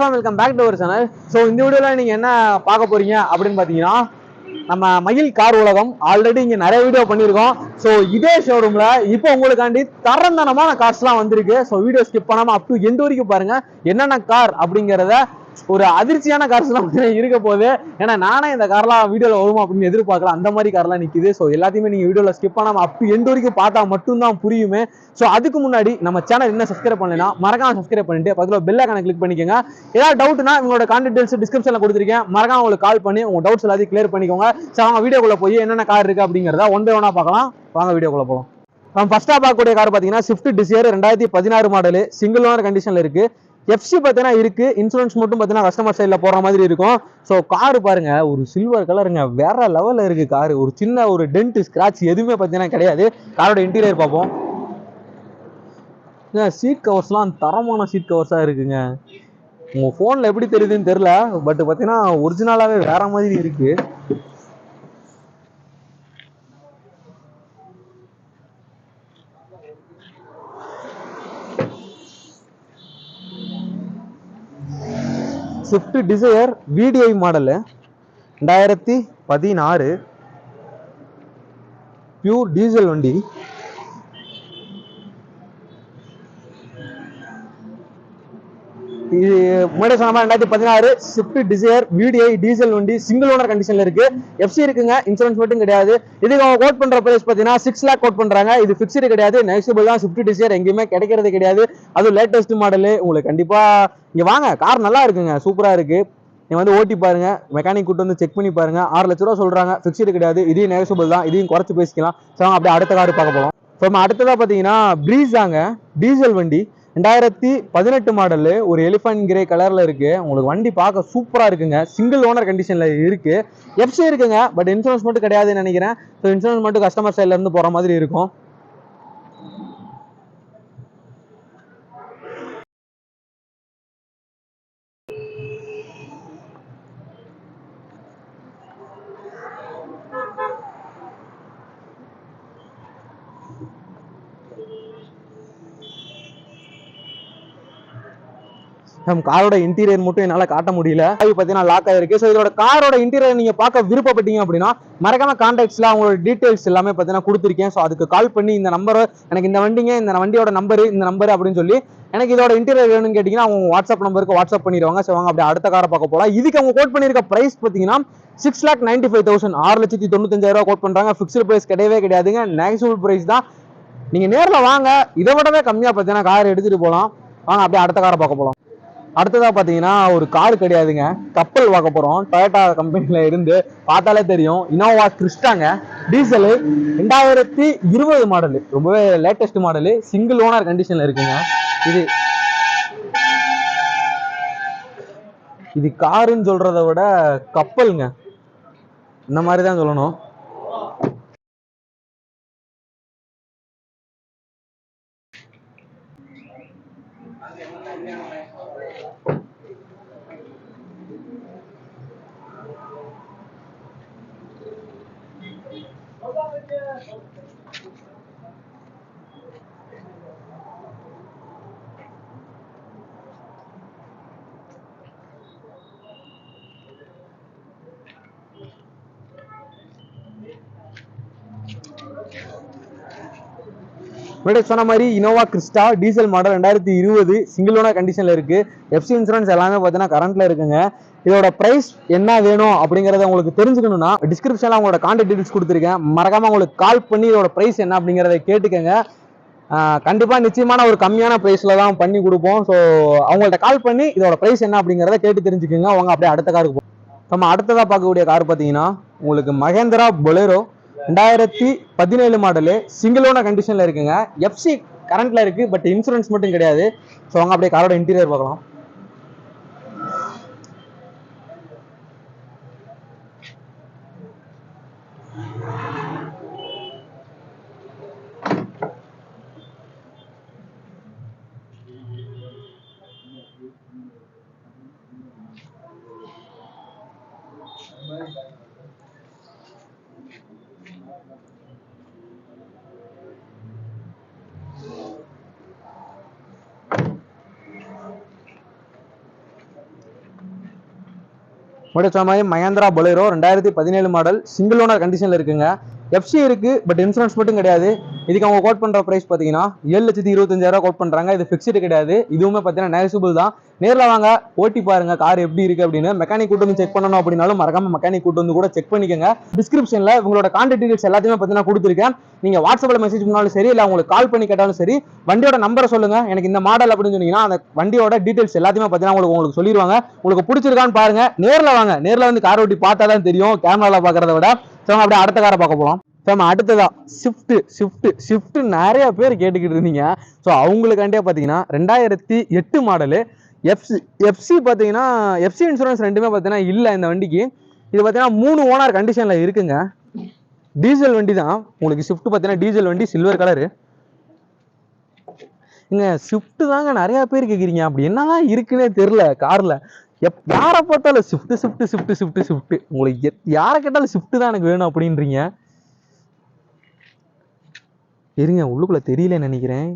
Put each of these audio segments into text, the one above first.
Fam welcome back to our channel so இந்த வீடியோவில் நீங்கள் என்ன பார்க்க போறீங்க அப்படின்னு பார்த்தீங்கன்னா நம்ம மயில் கார் உலகம் ஆல்ரெடி இங்கே நிறைய வீடியோ பண்ணியிருக்கோம். ஸோ இதே ஷோரூமில் இப்போ உங்களுக்காண்டி தரந்தனமான கார்ஸ்லாம் வந்திருக்கு. ஸோ வீடியோ ஸ்கிப் பண்ணாமல் அப் டு எண்ட் வரைக்கும் பாருங்க என்னென்ன கார் அப்படிங்கிறத ஒரு அதிர்ச்சியான கார்ஸ்லாம் இருக்க போகுது. ஏன்னா நானே இந்த கார்லாம் வீடியோவில் வருமா அப்படின்னு எதிர்பார்க்கலாம் அந்த மாதிரி கார்லாம் நிற்கிது ஸோ எல்லாத்தையுமே நீங்கள் வீடியோவில் ஸ்கிப் பண்ணாமல் அப் டு எண்ட் வரைக்கும் பார்த்தா மட்டும்தான் புரியுமே. ஸோ அதுக்கு முன்னாடி நம்ம சேனல் என்ன சப்ஸ்கிரைப் பண்ணலைன்னா மறக்காம சப்ஸ்கிரைப் பண்ணிட்டு பக்கத்தில் பெல் ஐக்கான கிளிக் பண்ணிக்கோங்க. ஏதாவது டவுட்னா உங்களோட கான்டெக்ட் டீல்ஸ் டிஸ்கிரிப்ஷனில் கொடுத்துருக்கேன். மறக்காம உங்களுக்கு கால் பண்ணி உங்க டவுட்ஸ் எல்லாத்தையும் கிளியர் பண்ணிக்கோங்க. ஸோ அவங்க வீடியோக்குள்ள போய் என்னென்ன கார் இருக்கு அப்படிங்கிறத ஒன் பை ஒன்னா பார்க்கலாம். வாங்க வீடியோக்குள்ள போகலாம் நம்ம ஃபர்ஸ்டா பார்க்கக்கூடிய கார் பார்த்தீங்கன்னா ஸ்விஃப்ட் டிசையர் ரெண்டாயிரத்தி பதினாறு மாடல் சிங்கிள் ஓனர் கண்டிஷனில் இருக்கு. எஃப்சி பார்த்தீங்கன்னா இருக்குது இன்சூரன்ஸ் மட்டும் பார்த்தீங்கன்னா கஸ்டமர் சைடில் போகிற மாதிரி இருக்கும். ஸோ கார் பாருங்கள் ஒரு சில்வர் கலருங்க வேற லெவலில் இருக்குது காரு ஒரு சின்ன ஒரு டென்ட் ஸ்க்ராட்ச் எதுவுமே பார்த்தீங்கன்னா கிடையாது. காரோட இன்டீரியர் பார்ப்போம். சீட் கவர்ஸ்லாம் தரமான சீட் கவர்ஸாக இருக்குங்க. உங்கள் ஃபோனில் எப்படி தெரியுதுன்னு தெரில பட் பார்த்தீங்கன்னா ஒரிஜினலாகவே வேற மாதிரி இருக்குது ஸ்விஃப்ட் டிசையர் விடிஐ மாடலு ரெண்டாயிரத்தி பதினாறு. பியூர் டீசல் வண்டி. இது முன்னாடி சொன்ன மாதிரி ரெண்டாயிரத்தி பதினாறு ஸ்விஃப்ட் டிசையர் விடிஐ டீசல் வண்டி சிங்கிள் ஓனர் கண்டிஷன்ல இருக்கு. எஃப்சி இருக்குங்க இன்சூரன்ஸ் மட்டும் கிடையாது. இதுக்கு அவங்க கோட் பண்ற பிரைஸ் பார்த்தீங்கன்னா சிக்ஸ் லேக் கோட் பண்றாங்க. இது ஃபிக்ஸ்டு கிடையாது. நெக்ஸ்டபிள் தான். ஸ்விஃப்ட் டிசையர் எங்கேயுமே கிடைக்கிறது கிடையாது. அது லேட்டஸ்ட் மாடலு உங்களுக்கு கண்டிப்பா இங்க வாங்க. கார் நல்லா இருக்குங்க. சூப்பரா இருக்கு. நீங்க வந்து ஓட்டி பாருங்க. மெக்கானிக் கூட்டு வந்து செக் பண்ணி பாருங்க. ஆறு லட்ச ரூபா சொல்றாங்க. ஃபிக்ஸ்டு கிடையாது. இதையும் நெகசபிள் தான். இதையும் குறைச்சு பேசிக்கலாம். ஸோ அப்படியே அடுத்த கார் பார்க்க போகலாம் ஸோ அடுத்ததாக அடுத்ததா பார்த்தீங்கன்னா ப்ரீஸாங்க டீசல் வண்டி. ரெண்டாயிரத்தி பதினெட்டு மாடலு ஒரு எலிஃபண்ட் கிரே கலரில் இருக்குது உங்களுக்கு வண்டி பார்க்க சூப்பராக இருக்குங்க. சிங்கிள் ஓனர் கண்டிஷனில் இருக்குது எஃப்சி இருக்குங்க. பட் இன்சூரன்ஸ் மட்டும் கிடையாதுன்னு நினைக்கிறேன். ஸோ இன்சூரன்ஸ் மட்டும் கஸ்டமர் சைட்லேருந்து போகிற மாதிரி இருக்கும். நம்ம காரோட இன்டீரியர் மட்டும் என்னால் காட்ட முடியல. அது பார்த்தீங்கன்னா லாக் ஆயிருக்கு. ஸோ இதோட காரோட இன்டீரியர் நீங்கள் பார்க்க விருப்பப்பட்டீங்க அப்படின்னா மறக்காம கான்டாக்ட்ஸில் அவங்களோட டீடைல்ஸ் எல்லாமே பார்த்தீங்கன்னா கொடுத்துருக்கேன். ஸோ அதுக்கு கால் பண்ணி இந்த நம்பரை எனக்கு இந்த வண்டிங்க இந்த வண்டியோட நம்பர் இந்த நம்பர் அப்படின்னு சொல்லி எனக்கு இதோட இன்டீரியர் வேணும்னு கேட்டிங்கன்னா அவங்க வாட்ஸ்அப் நம்பருக்கு வாட்ஸ்அப் பண்ணிடுவாங்க. ஸோ அவங்க அப்படியே அடுத்த காரை பார்க்க போகலாம் இதுக்கு அவங்க கோட் பண்ணியிருக்க ப்ரைஸ் பார்த்தீங்கன்னா six lakh ninety five thousand ஆறு லட்சத்தி தொண்ணூத்தஞ்சாயிரம் ரூபா கோட் பண்ணுறாங்க ஃபிக்ஸ்டு ப்ரைஸ் கிடையவே கிடையாதுங்க. நெகசிபிள் ப்ரைஸ் தான். நீங்கள் நேரில் வாங்க. இதை விடவே கம்மியாக பார்த்தீங்கன்னா கார் எடுத்துகிட்டு போகலாம் வாங்க அப்படியே அடுத்த காரை பார்க்க போகலாம் அடுத்ததா பாத்தீங்கன்னா ஒரு கார் கிடையாதுங்க. கப்பல் பார்க்க போறோம். டொயோட்டா கம்பெனில இருந்து பார்த்தாலே தெரியும். இனோவா கிறிஸ்டாங்க டீசலு ரெண்டாயிரத்தி இருபது மாடலு ரொம்பவே லேட்டஸ்ட் மாடலு சிங்கிள் ஓனர் கண்டிஷன்ல இருக்குங்க. இது இது காருன்னு சொல்றத விட கப்பலுங்க. இந்த மாதிரி தான் சொல்லணும். Thank you. முன்னாடி சொன்ன மாதிரி இனோவா கிறிஸ்டா டீசல் மாடல் ரெண்டாயிரத்தி இருபது சிங்கிள் ஓனா கண்டிஷனில் இருக்குது எஃப்சி இன்சூரன்ஸ் எல்லாமே பார்த்தீங்கன்னா கரண்ட்டில் இருக்குங்க. இதோட ப்ரைஸ் என்ன வேணும் அப்படிங்கிறத உங்களுக்கு தெரிஞ்சுக்கணும்னா டிஸ்கிரிப்ஷனில் அவங்களோட கான்டாக்ட் டீடைல்ஸ் கொடுத்துருக்கேன். மறக்காமல் உங்களுக்கு கால் பண்ணி இதோட ப்ரைஸ் என்ன அப்படிங்கிறத கேட்டுக்கங்க. கண்டிப்பாக நிச்சயமான ஒரு கம்மியான ப்ரைஸில் தான் பண்ணி கொடுப்போம். ஸோ அவங்கள்ட்ட கால் பண்ணி இதோட ப்ரைஸ் என்ன அப்படிங்கிறத கேட்டு தெரிஞ்சுக்கோங்க. அவங்க அப்படியே அடுத்த காருக்கு போகும் நம்ம அடுத்ததாக பார்க்கக்கூடிய கார் பார்த்தீங்கன்னா உங்களுக்கு மகேந்திரா பொலேரோ ரெண்டாயிரத்தி பதினேழு மாடலு சிங்கிள் ஓனர் கண்டிஷன்ல இருக்குங்க. எஃப்சி கரண்ட்ல இருக்கு பட் இன்சூரன்ஸ் மட்டும் கிடையாது. ஸோ அவங்க அப்படியே காரோட இன்டீரியர் பார்க்கலாம். முடிச்ச மாதிரி மகேந்திரா பொலேரோ ரெண்டாயிரத்தி பதினேழு மாடல் சிங்கிள் ஓனர் கண்டிஷனில் இருக்குங்க எஃப்சி இருக்கு பட் இன்சூரன்ஸ் மட்டும் கிடையாது. இதுக்கு அவங்க கோட் பண்ற பிரைஸ் பார்த்தீங்கன்னா ஏழு லட்சத்தி இருபத்தஞ்சாயிரம் கோட் பண்றாங்க. இது ஃபிக்ஸ்டு கிடையாது. இதுவுமே பார்த்தீங்கன்னா நேசிபிள் தான். நேரில் வாங்க ஓட்டி பாருங்க கார் எப்படி இருக்கு அப்படின்னு. மெக்கானிக் கூட்டு வந்து செக் பண்ணணும் அப்படின்னாலும் மறக்காம மெக்கானிக் கூட்டு வந்து கூட செக் பண்ணிக்கோங்க. டிஸ்கிரிப்ஷன்ல உங்களோட கான்டாக்ட் டீடைல்ஸ் எல்லாத்தையுமே பார்த்தீங்கன்னா கொடுத்துருக்கேன். நீங்க வாட்ஸ்அப்ல மெசேஜ் பண்ணாலும் சரி இல்லை உங்களுக்கு கால் பண்ணி கேட்டாலும் சரி வண்டியோட நம்பரை சொல்லுங்க. எனக்கு இந்த மாடல் அப்படின்னு சொன்னீங்கன்னா அந்த வண்டியோட டீடைல்ஸ் எல்லாத்தையுமே பார்த்தீங்கன்னா உங்களுக்கு உங்களுக்கு சொல்லிடுவாங்க உங்களுக்கு பிடிச்சிருக்கான்னு பாருங்க. நேரில் வாங்க. நேரில் வந்து கார் ஓட்டி பார்த்தா தான் தெரியும். கேமரால பாக்குறத விட. ஸோ அப்படியே அடுத்த காரை பார்க்க போகலாம் ஸோ அடுத்ததா ஷிஃப்ட்டு ஷிஃப்ட் ஷிஃப்ட் நிறைய பேர் கேட்டுக்கிட்டு இருந்தீங்க. ஸோ அவங்களுக்காண்டியே பார்த்தீங்கன்னா ரெண்டாயிரத்தி எட்டு மாடலு எஃப்சி எஃப்சி பார்த்தீங்கன்னா எஃப்சி இன்சூரன்ஸ் ரெண்டுமே பார்த்தீங்கன்னா இல்லை இந்த வண்டிக்கு. இது பார்த்தீங்கன்னா மூணு ஓனர் கண்டிஷனில் இருக்குங்க. டீசல் வண்டி தான். உங்களுக்கு ஷிஃப்ட் பார்த்தீங்கன்னா டீசல் வண்டி சில்வர் கலரு இங்க ஷிஃப்ட் தாங்க நிறைய பேர் கேட்குறீங்க அப்படி என்னதான் இருக்குன்னே தெரில காரில் எப் யாரை பார்த்தாலும் shift shift shift shift shift உங்களுக்கு எத்- யாரை கேட்டாலும் ஷிஃப்ட்டு தான் எனக்கு வேணும் அப்படின்றீங்க. இருங்க உள்ளுக்குள்ள தெரியலன்னு நினைக்கிறேன்.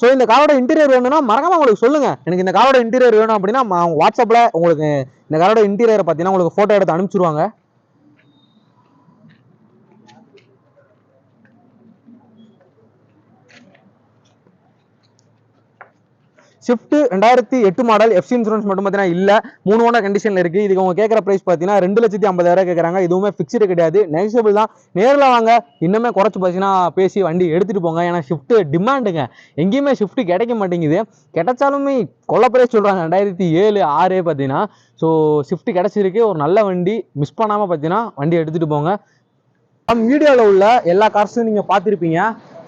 ஸோ இந்த காரோட இன்டீரியர் வேணும்னா மறக்காம உங்களுக்கு சொல்லுங்க. எனக்கு இந்த காரோட இன்டீரியர் வேணும் அப்படின்னா வாட்ஸ்அப்பில் உங்களுக்கு இந்த காரோட இன்டீரியர் பார்த்தீங்கன்னா உங்களுக்கு ஃபோட்டோ எடுத்து அனுப்பிச்சிருவாங்க. ஷிஃப்ட் ரெண்டாயிரத்தி எட்டு மாடல் எஃப்சி இன்சூரன்ஸ் மட்டும் பார்த்தீங்கன்னா இல்லை. மூணு ஓனர் கண்டிஷன் இருக்கு. இதுக்கு அவங்க கேட்குற பிரைஸ் பார்த்தீங்கன்னா ரெண்டு லட்சத்தி ஐம்பதாயிரம் கேட்குறாங்க இதுவுமே ஃபிக்ஸ்டு கிடையாது. நெக்ஸ்டபிள் தான். நேரில் வாங்க. இன்னுமே குறைச்சு பார்த்தீங்கன்னா பேசி வண்டி எடுத்துட்டு போங்க. ஏன்னா ஷிஃப்ட் டிமாண்டுங்க எங்கேயுமே ஷிஃப்ட் கிடைக்க மாட்டேங்குது. கிடைச்சாலுமே கொள்ள பிரைஸ் சொல்கிறாங்க ரெண்டாயிரத்தி ஏழு ஆறு பார்த்தீங்கன்னா ஸோ ஷிஃப்ட் கிடைச்சிருக்கு. ஒரு நல்ல வண்டி. மிஸ் பண்ணாமல் பார்த்தீங்கன்னா வண்டி எடுத்துகிட்டு போங்க. வீடியோவில் உள்ள எல்லா கார்ஸும் நீங்கள் பார்த்துருப்பீங்க.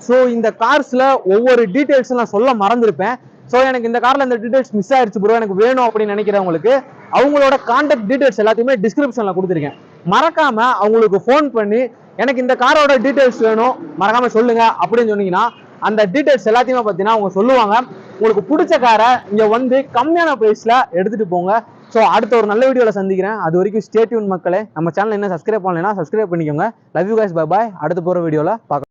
ஸோ இந்த கார்ஸில் ஒவ்வொரு டீட்டெயில்ஸும் நான் சொல்ல மறந்துருப்பேன். ஸோ எனக்கு இந்த காரில் இந்த டீட்டெயில்ஸ் மிஸ் ஆயிடுச்சு ப்ரோ எனக்கு வேணும் அப்படின்னு நினைக்கிறவங்களுக்கு அவங்களோட கான்டாக்ட் டீட்டெயில்ஸ் எல்லாத்தையுமே டிஸ்கிரிப்ஷனில் கொடுத்துருக்கேன். மறக்காம அவங்களுக்கு ஃபோன் பண்ணி எனக்கு இந்த காரோட டீட்டெயில்ஸ் வேணும். மறக்காம சொல்லுங்க. அப்படின்னு சொன்னீங்கன்னா அந்த டீட்டெயில்ஸ் எல்லாத்தையுமே பார்த்தீங்கன்னா அவங்க சொல்லுவாங்க. உங்களுக்கு பிடிச்ச காரை இங்கே வந்து கம்மியான ப்ரைஸில் எடுத்துகிட்டு போங்க. ஸோ அடுத்த ஒரு நல்ல வீடியோவில் சந்திக்கிறேன். அது வரைக்கும் ஸ்டேட்யூன் மக்களே. நம்ம சேனல் என்ன சப்ஸ்கிரைப் பண்ணலைன்னா சப்ஸ்கிரைப் பண்ணிக்கோங்க. Love you guys. Bye bye அடுத்த போகிற வீடியோவில் பார்க்கலாம்.